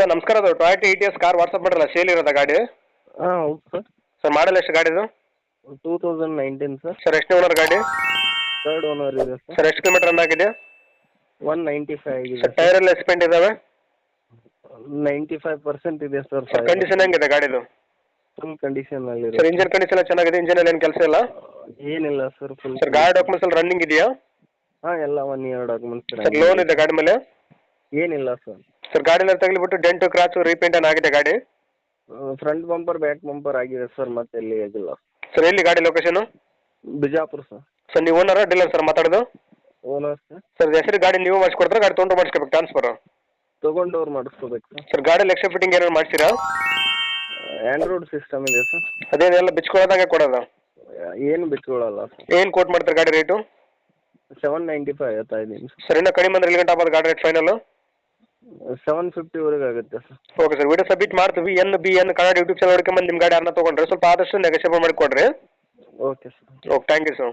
Sir ನಮಸ್ಕಾರ ಅದು Toyota E T S car WhatsApp ಮಾಡಿರಲ್ಲ ಸೇಲ್ ಇರೋದ ಗಾಡಿ? ಹಾಂ ಹೌದು ಸರ್. ಸರ್ ಮಾಡಲ್ ಎಷ್ಟು ಗಾಡಿದು two thousand nineteen sir. Sir ಎಷ್ಟು ಓನರ್ ಗಾಡಿ? ಥರ್ಡ್ ಓನರ್ ಇದೆ ಸರ್. ಸರ್ ಎಷ್ಟು ಕಿಲೋಮೀಟರ್ ರನ್ ಆಗಿದೆ? ಒನ್ ನೈಂಟಿ ಫೈವ್ ಆಗಿದೆ ಸರ್. ಟೈರ್ ಎಲ್ಲ ಎಸ್ಪೆಂಡ್ ಇದಾವೆ? ನೈಂಟಿ ಫೈವ್ ಪರ್ಸೆಂಟ್ ಇದೆ ಸರ್ ಸರ್ ಕಂಡೀಷನ್ ಹೆಂಗಿದೆ ಗಾಡಿದು? ಫುಲ್ ಕಂಡೀಷನ್ ಅಲ್ಲಿ ಸರ್ ಇಂಜಿನ್ ಕಂಡೀಷನ್ ಎಲ್ಲ ಚೆನ್ನಾಗಿದೆ ಇಂಜಿನ್ ಅಲ್ಲಿ ಏನು ಕೆಲಸ ಇಲ್ಲ? ಏನಿಲ್ಲ ಸರ್ ಫುಲ್ ಸರ್ ಗಾಡಿ ಡಾಕ್ಯುಮೆಂಟ್ಸ್ ಅಲ್ಲಿ ರನ್ನಿಂಗ್ ಇದೆಯಾ? ಹಾಂ ಎಲ್ಲ one year documents sir loan ಇದೆ ಗಾಡಿ ಮೇಲೆ? ಏನಿಲ್ಲ ಸರ್. ಸರ್ ಗಾಡಿ ಎಲ್ಲ ತಗಲಿಬಿಟ್ಟು ಡೆಂಟು ಕ್ರಾಚು ರೀಪೇಂಟ್ ಏನು ಆಗಿದೆ ಗಾಡಿ? ಫ್ರಂಟ್ ಬಂಪರ್ ಬ್ಯಾಕ್ ಬಂಪರ್ ಆಗಿದೆ ಸರ್ ಮತ್ತೆ ಎಲ್ಲಿ ಆಗಿಲ್ಲ. ಸರ್ ಎಲ್ಲಿ ಗಾಡಿ ಲೊಕೇಶನು ಬಿಜಾಪುರ ಸರ್ ಸರ್ ನೀವು ಓನರ್ ಡೀಲರ್ ಸರ್ ಮಾತಾಡೋದು? ಓನರ್ ಸರ್ ಸರ್ ಹೆಸರು ಗಾಡಿ ನೀವು ಮಾಡಿಸ್ಕೊಡ್ತಾರೆ? ಗಾಡಿ ತೊಗೊಂಡು ಮಾಡಿಸ್ಕೋಬೇಕು ಟ್ರಾನ್ಸ್ಫರ್ ತೊಗೊಂಡವ್ರು ಮಾಡಿಸ್ಕೋಬೇಕು ಸರ್ ಸರ್ ಗಾಡಿ ಎಕ್ಸ್ಟ್ರಾ ಫಿಟ್ಟಿಂಗ್ ಏನಾದ್ರು ಮಾಡ್ತೀರಾ ಆಂಡ್ರಾಯ್ಡ್ ಸಿಸ್ಟಮ್ ಇದೆ ಸರ್ ಅದೇನೆಲ್ಲ ಬಿಚ್ಕೊಳ್ಳೋದಾಗ ಕೊಡೋದು? ಏನು ಬಿಚ್ಕೊಳ್ಳಲ್ಲ ಸರ್ ಏನು ಕೋಟ್ ಮಾಡ್ತಾರೆ ಗಾಡಿ ರೇಟು ಸೆವೆನ್ ನೈಂಟಿ ಫೈವ್ ಹೇಳ್ತಾ ಇದ್ದೀನಿ ಸರ್ ಇನ್ನೂ ಕಡಿಮೆ ಅಂದ್ರೆ ಎಲ್ಲಿ ಗಂಟೆ ಆಗ್ಬೋದು ಗಾಡಿ ರೇಟ್ ಫೈನಲ್ ಸೆವೆನ್ ಫಿಫ್ಟಿವರೆಗೆ ಆಗುತ್ತೆ sir. Okay sir video submit ಮಾಡ್ತೀವಿ. N B N Kannada YouTube channel ಹುಡ್ಕೊಂಬಂದು ನಿಮ್ಮ ಗಾಡಿ ಯಾರನ್ನ ತೊಗೊಂಡ್ರೆ ಸ್ವಲ್ಪ ಆದಷ್ಟು ನೆಗೋಷಿಯೇಬಲ್ ಮಾಡಿ ಕೊಡಿರಿ okay sir okay thank you sir